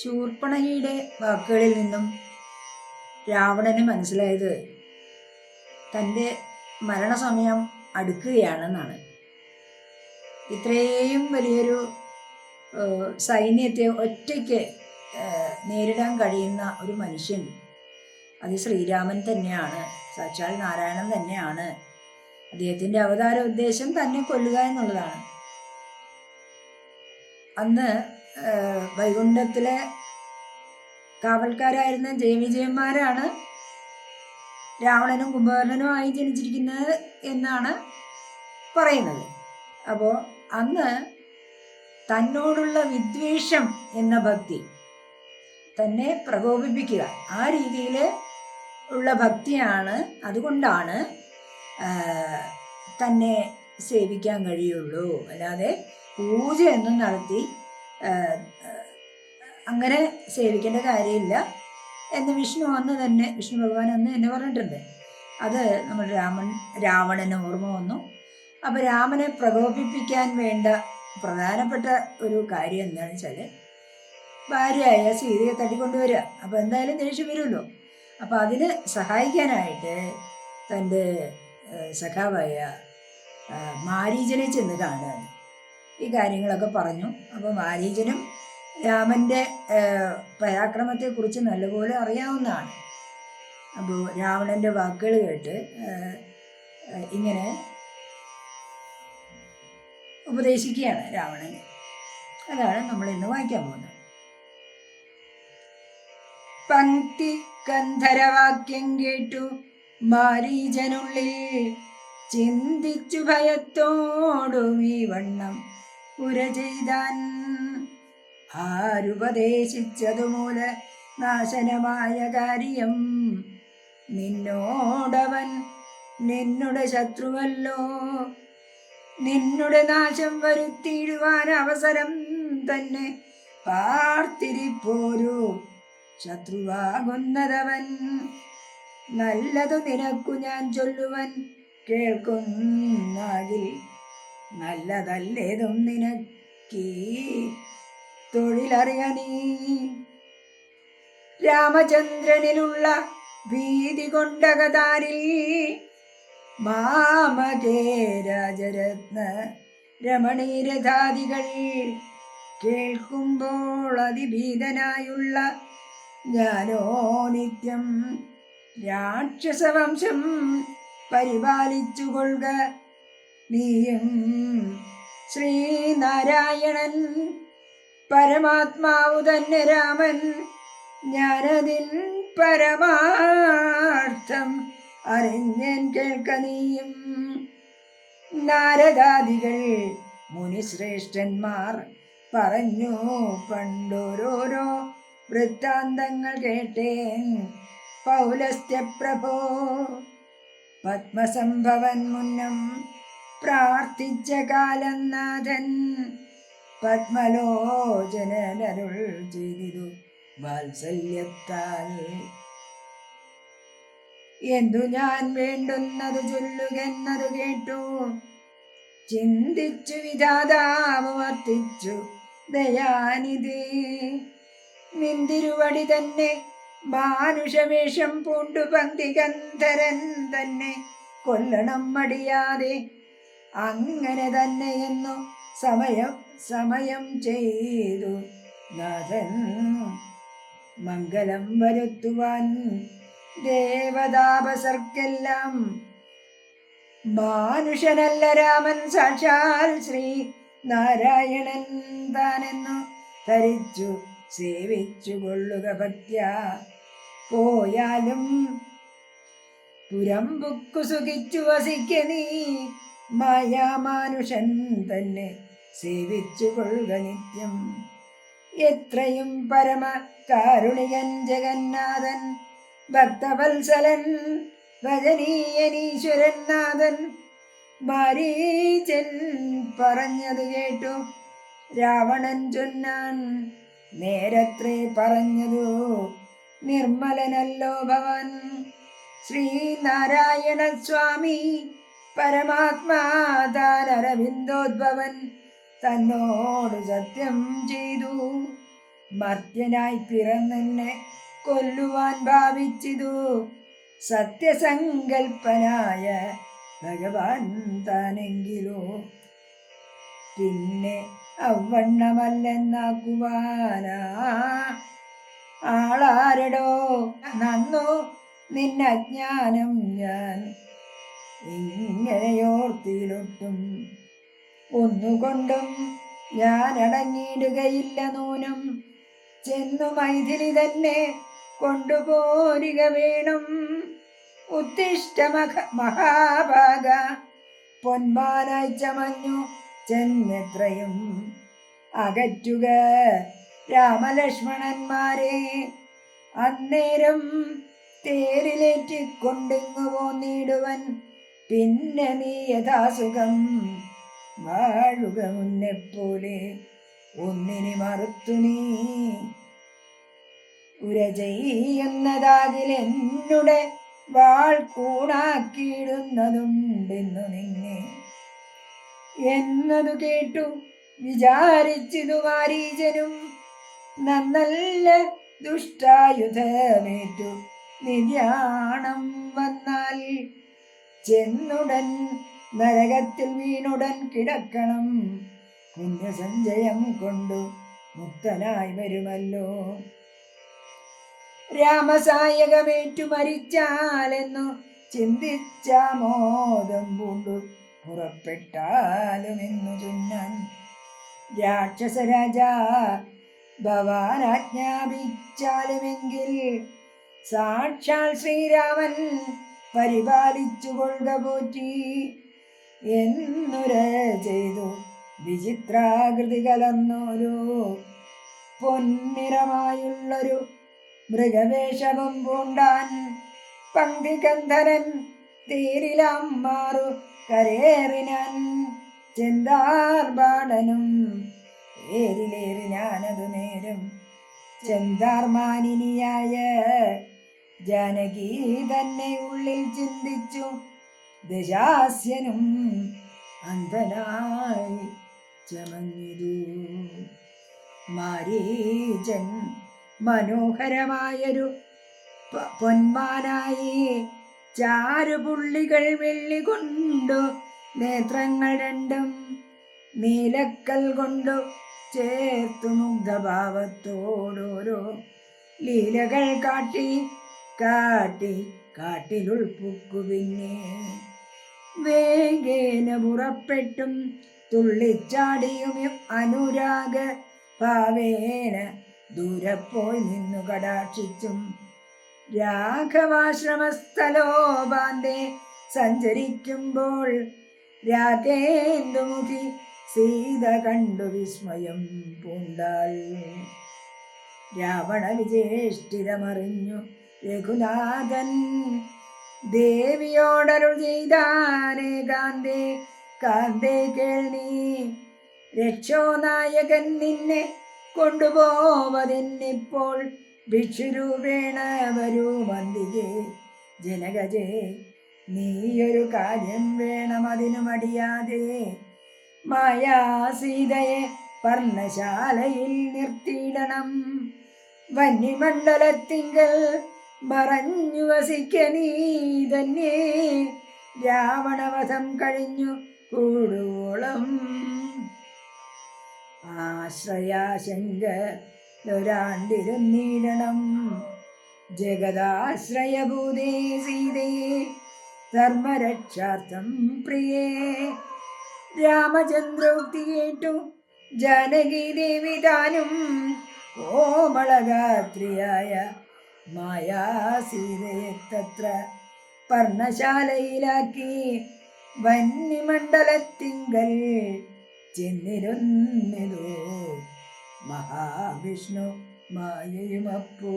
ശൂർപ്പണകിയുടെ വാക്കുകളിൽ നിന്നും രാവണന് മനസ്സിലായത് തന്റെ മരണസമയം അടുക്കുകയാണെന്നാണ്. ഇത്രയും വലിയൊരു സൈന്യത്തെ ഒറ്റയ്ക്ക് നേരിടാൻ കഴിയുന്ന ഒരു മനുഷ്യൻ അത് ശ്രീരാമൻ തന്നെയാണ്. സാക്ഷാൽ നാരായണൻ തന്നെയാണ്. അദ്ദേഹത്തിന്റെ അവതാര ഉദ്ദേശം തന്നെ കൊല്ലുക എന്നുള്ളതാണ്. അന്ന് വൈകുണ്ഠത്തിലെ കാവൽക്കാരായിരുന്ന ജയവിജയന്മാരാണ് രാവണനും കുംഭകർണനുമായി ജനിച്ചിരിക്കുന്നത് എന്നാണ് പറയുന്നത്. അപ്പോൾ അന്ന് തന്നോടുള്ള വിദ്വേഷം എന്ന ഭക്തി തന്നെ പ്രകോപിപ്പിക്കുക. ആ രീതിയിൽ ഉള്ള ഭക്തിയാണ് അതുകൊണ്ടാണ് തന്നെ സേവിക്കാൻ കഴിയുള്ളൂ. അല്ലാതെ പൂജയൊന്നും നടത്തി അങ്ങനെ സേവിക്കേണ്ട കാര്യമില്ല. എന്ന് വിഷ്ണു അന്ന് തന്നെ വിഷ്ണു ഭഗവാൻ അന്ന് എന്നെ പറഞ്ഞിട്ടുണ്ട്. അത് നമ്മൾ രാമൻ രാവണന് ഓർമ്മ വന്നു. അപ്പോൾ രാമനെ പ്രകോപിപ്പിക്കാൻ വേണ്ട പ്രധാനപ്പെട്ട ഒരു കാര്യം എന്താണെന്ന് വെച്ചാൽ ഭാര്യയായ സീതയെ തട്ടിക്കൊണ്ടുവരിക. അപ്പോൾ എന്തായാലും ദേഷ്യം വരുമല്ലോ. അപ്പോൾ അതിന് സഹായിക്കാനായിട്ട് തന്റെ സഖാവായ മാരീചനെ ചെന്ന് കാണുകയാണ്. ഈ കാര്യങ്ങളൊക്കെ പറഞ്ഞു. അപ്പോൾ മാരീചനും രാമന്റെ പരാക്രമത്തെക്കുറിച്ച് നല്ലപോലെ അറിയാവുന്നതാണ്. അപ്പോൾ രാവണന്റെ വാക്കുകൾ കേട്ട് ഇങ്ങനെ ഉപദേശിക്കുകയാണ് രാവണന്. അതാണ് നമ്മൾ ഇന്ന് വായിക്കാൻ പോകുന്നത്. പങ്ക്തി ഗന്ധരവാക്യം കേട്ടു മാരീജനുള്ളിൽ ചിന്തിച്ചു ഭയത്തോടും ഈ വണ്ണം ഉര ചെയ്താൻ ആരുപദേശിച്ചതുമൂല നാശനമായ കാര്യം നിന്നോടവൻ നിന്നുടെ ശത്രുവല്ലോ. നിന്നുടെ നാശം വരുത്തിയിടുവാൻ അവസരം തന്നെ പാർത്തിരിപ്പോരു ശത്രുവാകുന്നതവൻ. നല്ലതു നിനക്കു ഞാൻ ചൊല്ലുവൻ കേൾക്കുന്നാകിൽ നല്ലതല്ലേതും നിനക്കീ തൊഴിലറിയ നീ രാമചന്ദ്രനിലുള്ള ഭീതി കൊണ്ടകതാരിൽ മാമകേ രാജരത്ന രമണീരഥാദികൾ കേൾക്കുമ്പോൾ അതിഭീതനായുള്ള ഞാനോ നിത്യം രാക്ഷസവംശം പരിപാലിച്ചു കൊള്ളുക നീയും ശ്രീനാരായണൻ പരമാത്മാവു തന്നെ രാമൻ. ഞാനതിൽ പരമാർത്ഥം അറിഞ്ഞൻ കേൾക്ക നീയും. നാരദാദികൾ മുനിശ്രേഷ്ഠന്മാർ പറഞ്ഞു പണ്ടോരോരോ വൃത്താന്തങ്ങൾ കേട്ടേൻ പൗലസ്ത്യപ്രഭോ. പത്മസംഭവൻ മുന്നം പ്രാർത്ഥിച്ച കാലനാഥൻ പത്മലോചനരുൾ ചെയ്തിരു വാത്സല്യത്താൽ. എന്തു ഞാൻ വേണ്ടുന്നത് ചൊല്ലുകെന്നതു കേട്ടു. ചിന്തിച്ചു വിധാതാവ് വർത്തിച്ചു ദയാനിധി നിന്തിരുവടി തന്നെ മാനുഷവേഷം പൂണ്ടു പന്തികന്ധരൻ തന്നെ കൊല്ലണം മടിയാതെ അങ്ങനെ തന്നെയെന്നു സമയം സമയം ചെയ്തു. നാഥൻ മംഗളം വരുത്തുവാൻ ദേവതാപസർക്കെല്ലാം മാനുഷനല്ല രാമൻ സാക്ഷാൽ ശ്രീ നാരായണൻ താനെന്നു ധരിച്ചു സേവിച്ചു കൊള്ളുക ഭക്യ. പോയാലും പുരമ്പുക്കു സുഖിച്ചു വസിക്ക നീ. മായാമാനുഷൻ തന്നെ സേവിച്ചു കൊള്ളുക നിത്യം. എത്രയും പരമ കാരുണികൻ ജഗന്നാഥൻ ഭക്തവത്സലൻ ഭജനീയനീശ്വരൻ നാഥൻ. മാരീചൻ പറഞ്ഞത് കേട്ടു രാവണൻ ചൊന്നാൻ നേരത്രേ പറഞ്ഞതു നിർമ്മലനല്ലോ ഭവൻ. ശ്രീനാരായണ സ്വാമി പരമാത്മാതാൻ അരവിന്ദോദ്ഭവൻ തന്നോട് സത്യം ചെയ്തു. മർത്യനായി പിറന്നെന്നെ കൊല്ലുവാൻ ഭാവിച്ചിതു. സത്യസങ്കൽപ്പനായ ഭഗവാൻ താനെങ്കിലോ? പിന്നെ അവണ്ണമല്ലെന്നാക്കുവാനാ ആളാരടോ? നന്നു? നിന്നജ്ഞാനം ഞാൻ ഇങ്ങനെയോർത്തിയിലൊട്ടും ഒന്നുകൊണ്ടും ഞാൻ അടങ്ങിയിടുകയില്ല നൂനം. ചെന്നു മൈഥിലി തന്നെ കൊണ്ടുപോരുക വേണം. ഉത്തിഷ്ട മഹ മഹാഭാഗ. പൊന്മാനായി ചമഞ്ഞു ചെന്നെത്രയും. അകറ്റുക രാമലക്ഷ്മണന്മാരെ. അന്നേരം തേരിലേറ്റിക്കൊണ്ടിങ്ങു പോന്നിടുവൻ പിന്നെ നീ യഥാസുഖം വാഴുക മുന്നെപ്പോലെ. ഒന്നിനി മറുത്തു നീ. ഉര എന്നുടെ വാൾ കൂണാക്കിയിടുന്നതുണ്ടെന്നു നിന്നെ. എന്നതു കേട്ടു വിചാരിച്ചിതു മാരീജനും നന്നല്ല ദുഷ്ടായുധമേറ്റു. നിര്യാണം വന്നാൽ ചെന്നുടൻ നരകത്തിൽ വീണുടൻ കിടക്കണം. പുണ്യസഞ്ചയം കൊണ്ടു മുക്തനായി വരുമല്ലോ. രാമസായകമേറ്റു മരിച്ചാലെന്നു ചിന്തിച്ച മോദം പൂണ്ടു പുറപ്പെട്ടാലും എന്നു ചുന്നാൻ രാക്ഷസരാജ ഭവാൻ ആജ്ഞാപിച്ചാലുമെങ്കിൽ സാക്ഷാൽ ശ്രീരാമൻ പരിപാലിച്ചു കൊള്ളുക പോറ്റി. എന്നുര ചെയ്തു. വിചിത്രാകൃതി കലന്നൊരു പൊന്നിറമായുള്ളൊരു മൃഗവേഷവും പൂണ്ടാൻ പങ്കികന്ധരൻ തീരിലാം മാറു കരേറിനാൻ ചെന്താർബാടനും ഏരിലേറി ഞാനതു നേരം ചെന്താർമാനിനിയായ ജാനകി തന്നെ ഉള്ളിൽ ചിന്തിച്ചു. ദശാസ്യനും അന്ധനായി ചമഞ്ഞിതു മാരീചൻ മനോഹരമായൊരു പൊന്മാനായി ചാരുപുള്ളികൾ വെള്ളി കൊണ്ടു നേത്രങ്ങൾ രണ്ടും നീലക്കൽ കൊണ്ടു ചേർത്തു മുഗ്ധഭാവത്തോടോരോ ലീലകൾ കാട്ടി കാട്ടി കാട്ടിലുൾപ്പുക്കു പിന്നെ വേഗേന പുറപ്പെട്ടും തുള്ളിച്ചാടിയും അനുരാഗ ഭാവേന ദൂരെ നിന്നു കടാക്ഷിച്ചും. രാഘവാശ്രമസ്ഥലോപാന്തേ സഞ്ചരിക്കുമ്പോൾ രാഗേന്ദുമുഖി സീത കണ്ടു വിസ്മയം പൂണ്ടാൾ രാവണ വിജേഷ്ഠിതമറിഞ്ഞു രഘുനാഥൻ ദേവിയോടരുൾ ചെയ്താനേ കാന്തേ കാന്തേ കേൾനീ രക്ഷോനായകൻ നിന്നെ കൊണ്ടുപോവതിന്നിപ്പോൾ ഭിക്ഷുരൂപേണ വരൂ മന്ദികേ. ജനകജേ നീയൊരു കാര്യം വേണം അതിനു മടിയാതെ മായാസീതയെ പർണശാലയിൽ നിർത്തിയിടണം. വന്യമണ്ഡലത്തിങ്കൽ മറഞ്ഞു വസിക്ക നീ തന്നെ. രാവണവധം കഴിഞ്ഞു കൂടുവോളം. ആശ്രയാശങ്ക ൊരാണ്ടിരുന്നീടണം ജഗദാശ്രയഭൂതേ സീതേ ധർമ്മരക്ഷാർത്ഥം പ്രിയേ. രാമചന്ദ്രോക്തി കേട്ടു ജാനകി ദേവി താനും. കോമളഗാത്രിയായ മായാസീതയെ തത്ര പർണശാലയിലാക്കി വന്യമണ്ഡലത്തിങ്കൽ ചെന്നിരുന്നതോ മഹാവിഷ്ണു മായയുമപ്പോ.